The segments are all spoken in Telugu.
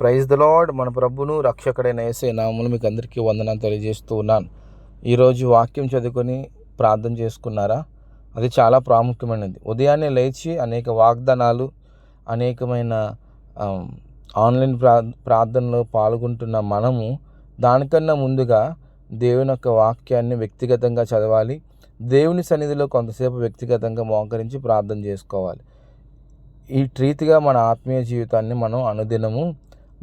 ప్రైజ్ ద లాడ్ మన ప్రభును రక్షకుడైన వేసే నామములు మీకు అందరికీ వందనాలు తెలియజేస్తూ ఉన్నాను. ఈరోజు వాక్యం చదువుకొని ప్రార్థన చేసుకున్నారా? అది చాలా ప్రాముఖ్యమైనది. ఉదయాన్నే లేచి అనేక వాగ్దానాలు అనేకమైన ఆన్లైన్ ప్రా ప్రార్థనలో పాల్గొంటున్న మనము దానికన్నా ముందుగా దేవుని యొక్క వాక్యాన్ని వ్యక్తిగతంగా చదవాలి. దేవుని సన్నిధిలో కొంతసేపు వ్యక్తిగతంగా మోకరించి ప్రార్థన చేసుకోవాలి. ఈ రీతిగా మన ఆత్మీయ జీవితాన్ని మనం అనుదినము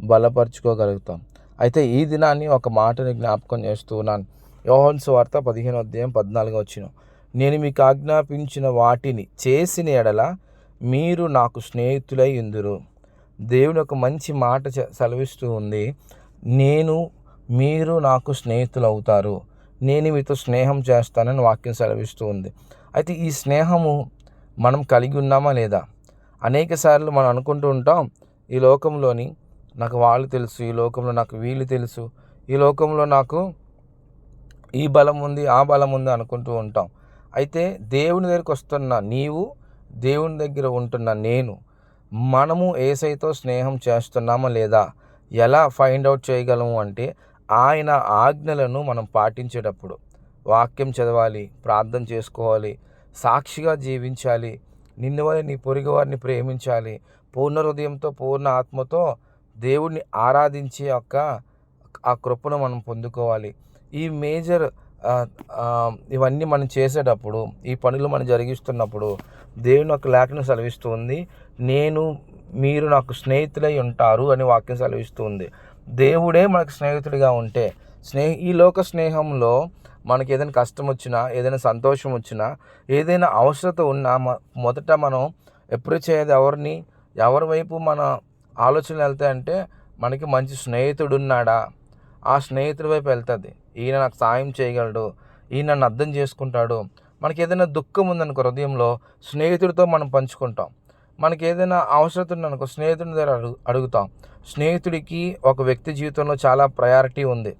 బలపరుచుకోగలుగుతాం. అయితే ఈ దినాన్ని ఒక మాటని జ్ఞాపకం చేస్తున్నాను. యోహన్ సువార్త పదిహేను అధ్యాయం పద్నాలుగు వచ్చిన నేను మీకు ఆజ్ఞాపించిన వాటిని చేసిన ఎడల మీరు నాకు స్నేహితులై ఉందురు. దేవుని ఒక మంచి మాట సెలవిస్తూ ఉంది. నేను మీరు నాకు స్నేహితులు అవుతారు నేను మీతో స్నేహం చేస్తానని వాక్యం సెలవిస్తూ ఉంది. అయితే ఈ స్నేహము మనం కలిగి ఉన్నామా లేదా? అనేక సార్లు మనం అనుకుంటూ ఉంటాం ఈ లోకంలోని నాకు వాళ్ళు తెలుసు ఈ లోకంలో నాకు వీళ్ళు తెలుసు. ఈ లోకంలో నాకు ఈ బలం ఉంది ఆ బలం ఉంది అనుకుంటూ ఉంటాం. అయితే దేవుని దగ్గరికి వస్తున్న నీవు దేవుని దగ్గర ఉంటున్న నేను మనము ఏసైతో స్నేహం చేస్తున్నామా లేదా? ఎలా ఫైండ్ అవుట్ చేయగలము అంటే ఆయన ఆజ్ఞలను మనం పాటించేటప్పుడు వాక్యం చదవాలి ప్రార్థన చేసుకోవాలి సాక్షిగా జీవించాలి నిన్ను నీ పొరుగు వారిని ప్రేమించాలి పూర్ణ హృదయంతో పూర్ణ ఆత్మతో దేవుణ్ణి ఆరాధించే యొక్క ఆ కృపను మనం పొందుకోవాలి. ఈ మేజర్ ఇవన్నీ మనం చేసేటప్పుడు ఈ పనులు మనం జరిగిస్తున్నప్పుడు దేవుని యొక్క లేఖను సెలవిస్తుంది నేను మీరు నాకు స్నేహితులై ఉంటారు అని వాక్యం సెలవిస్తుంది. దేవుడే మనకు స్నేహితుడిగా ఉంటే స్నేహ ఈ లోక స్నేహంలో మనకి ఏదైనా కష్టం వచ్చినా ఏదైనా సంతోషం వచ్చినా ఏదైనా అవసరత ఉన్నా మ- మొదట మనం ఎప్పుడు చేయదు ఎవరిని ఎవరి వైపు మన ఆలోచనలు వెళ్తాయంటే మనకి మంచి స్నేహితుడు ఉన్నాడా ఆ స్నేహితుడి వైపు వెళ్తుంది. ఈయన నాకు సాయం చేయగలడు. ఈయన నన్ను అర్థం చేసుకుంటాడు. మనకి ఏదైనా దుఃఖం ఉందనుకో హృదయంలో స్నేహితుడితో మనం పంచుకుంటాం. మనకి ఏదైనా అవసరం ఉందనుకో స్నేహితుడి దగ్గర అడుగు అడుగుతాం. స్నేహితుడికి ఒక వ్యక్తి జీవితంలో చాలా ప్రయారిటీ ఉంది.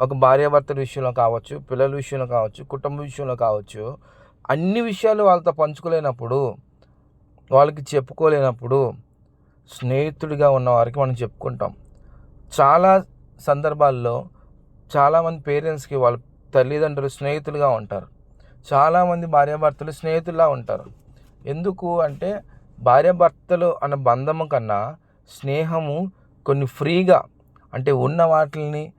ఒక భార్యాభర్తల విషయంలో కావచ్చు పిల్లల విషయంలో కావచ్చు కుటుంబ విషయంలో కావచ్చు అన్ని విషయాలు వాళ్ళతో పంచుకోలేనప్పుడు వాళ్ళకి చెప్పుకోలేనప్పుడు స్నేహితుడిగా ఉన్నవారికి మనం చెప్పుకుంటాం. చాలా సందర్భాల్లో చాలామంది పేరెంట్స్కి వాళ్ళ తల్లిదండ్రులు స్నేహితులుగా ఉంటారు. చాలామంది భార్యాభర్తలు స్నేహితుల్లా ఉంటారు. ఎందుకు అంటే భార్యాభర్తలు అన్న బంధము కన్నా స్నేహము కొన్ని ఫ్రీగా అంటే ఉన్న వాటిని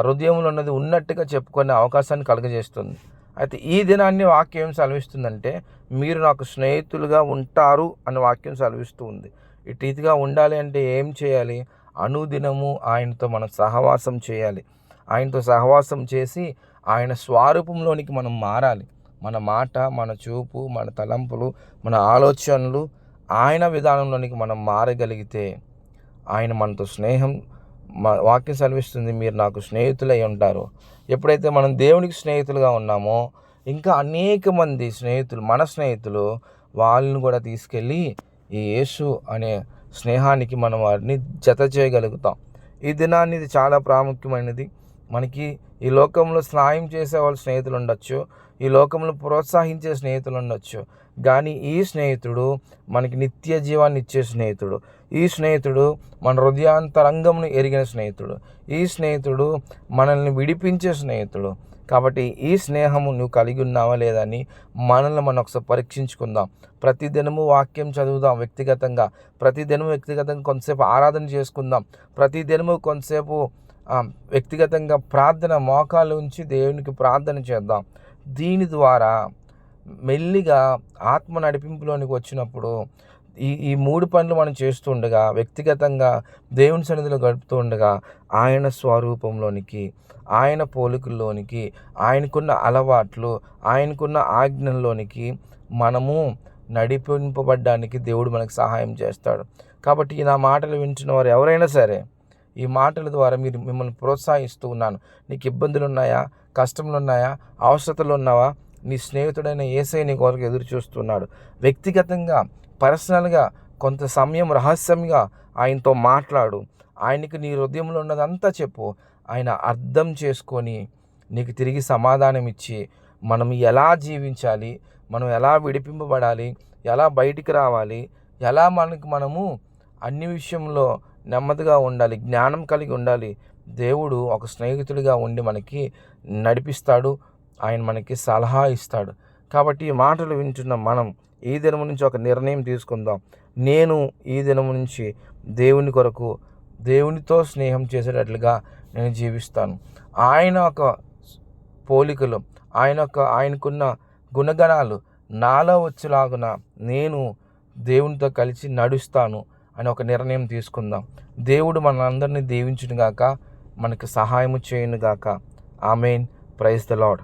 హృదయంలో ఉన్నది ఉన్నట్టుగా చెప్పుకునే అవకాశాన్ని కలుగజేస్తుంది. అయితే ఈ దినాన్ని వాక్యం సెలవిస్తుందంటే మీరు నాకు స్నేహితులుగా ఉంటారు అని వాక్యం సెలవిస్తూ ఉంది. ఈ రీతిగా ఉండాలి అంటే ఏం చేయాలి? అనుదినము ఆయనతో మనం సహవాసం చేయాలి. ఆయనతో సహవాసం చేసి ఆయన స్వరూపంలోనికి మనం మారాలి. మన మాట మన చూపు మన తలంపులు మన ఆలోచనలు ఆయన విధానంలోనికి మనం మారగలిగితే ఆయన మనతో స్నేహం వాక్యం సెలవిస్తుంది. మీరు నాకు స్నేహితులై ఉంటారు. ఎప్పుడైతే మనం దేవునికి స్నేహితులుగా ఉన్నామో ఇంకా అనేక మంది స్నేహితులు మన స్నేహితులు వాళ్ళని కూడా తీసుకెళ్ళి ఈ యేసు అనే స్నేహానికి మనం వారిని జత చేయగలుగుతాం. ఈ దినాన్ని ఇది చాలా ప్రాముఖ్యమైనది. మనకి ఈ లోకంలో స్నాయం చేసే వాళ్ళ స్నేహితులు ఉండొచ్చు. ఈ లోకంలో ప్రోత్సహించే స్నేహితులు ఉండొచ్చు. కానీ ఈ స్నేహితుడు మనకి నిత్య జీవాన్ని ఇచ్చే స్నేహితుడు. ఈ స్నేహితుడు మన హృదయాంతరంగంను ఎరిగిన స్నేహితుడు. ఈ స్నేహితుడు మనల్ని విడిపించే స్నేహితుడు. కాబట్టి ఈ స్నేహము నువ్వు కలిగి ఉన్నావా లేదని మనల్ని మనం ఒకసారి పరీక్షించుకుందాం. ప్రతిదినము వాక్యం చదువుదాం వ్యక్తిగతంగా. ప్రతిదినము వ్యక్తిగతంగా కొంతసేపు ఆరాధన చేసుకుందాం. ప్రతిదినము కొంతసేపు వ్యక్తిగతంగా ప్రార్థన మోకాలు ఉంచి దేవునికి ప్రార్థన చేద్దాం. దీని ద్వారా మెల్లిగా ఆత్మ నడిపింపులోనికి వచ్చినప్పుడు ఈ ఈ మూడు పనులు మనం చేస్తూ ఉండగా వ్యక్తిగతంగా దేవుని సన్నిధిలో గడుపుతూ ఉండగా ఆయన స్వరూపంలోనికి ఆయన పోలికల్లోనికి ఆయనకున్న అలవాట్లు ఆయనకున్న ఆజ్ఞల్లోనికి మనము నడిపింపబడ్డానికి దేవుడు మనకు సహాయం చేస్తాడు. కాబట్టి నా మాటలు వింటున్న వారు ఎవరైనా సరే ఈ మాటల ద్వారా మీరు మిమ్మల్ని ప్రోత్సహిస్తూ ఉన్నాను. నీకు ఇబ్బందులు ఉన్నాయా? కష్టములు ఉన్నాయా? అవసరతలు ఉన్నావా? నీ స్నేహితుడైన ఏసై నీ కొరకు ఎదురు చూస్తున్నాడు వ్యక్తిగతంగా పర్సనల్గా కొంత సమయం రహస్యంగా ఆయనతో మాట్లాడు. ఆయనకి నీ హృదయంలో ఉన్నదంతా చెప్పు. ఆయన అర్థం చేసుకొని నీకు తిరిగి సమాధానం ఇచ్చి మనం ఎలా జీవించాలి? మనం ఎలా విడిపింపబడాలి? ఎలా బయటికి రావాలి? ఎలా మనకు మనము అన్ని విషయంలో నెమ్మదిగా ఉండాలి? జ్ఞానం కలిగి ఉండాలి? దేవుడు ఒక స్నేహితుడిగా ఉండి మనకి నడిపిస్తాడు. ఆయన మనకి సలహా ఇస్తాడు. కాబట్టి ఈ మాటలు వింటున్న మనం ఈ దినం నుంచి ఒక నిర్ణయం తీసుకుందాం. నేను ఈ దినం నుంచి దేవుని కొరకు దేవునితో స్నేహం చేసేటట్లుగా నేను జీవిస్తాను. ఆయన ఒక పోలికలు ఆయన యొక్క ఆయనకున్న గుణగణాలు నాలో వచ్చేలాగున నేను దేవునితో కలిసి నడుస్తాను అని ఒక నిర్ణయం తీసుకుందాం. దేవుడు మనందరినీ దీవించునుగాక మనకు మనకి సహాయము చేయనుగాక. ఆమెన్. Praise the Lord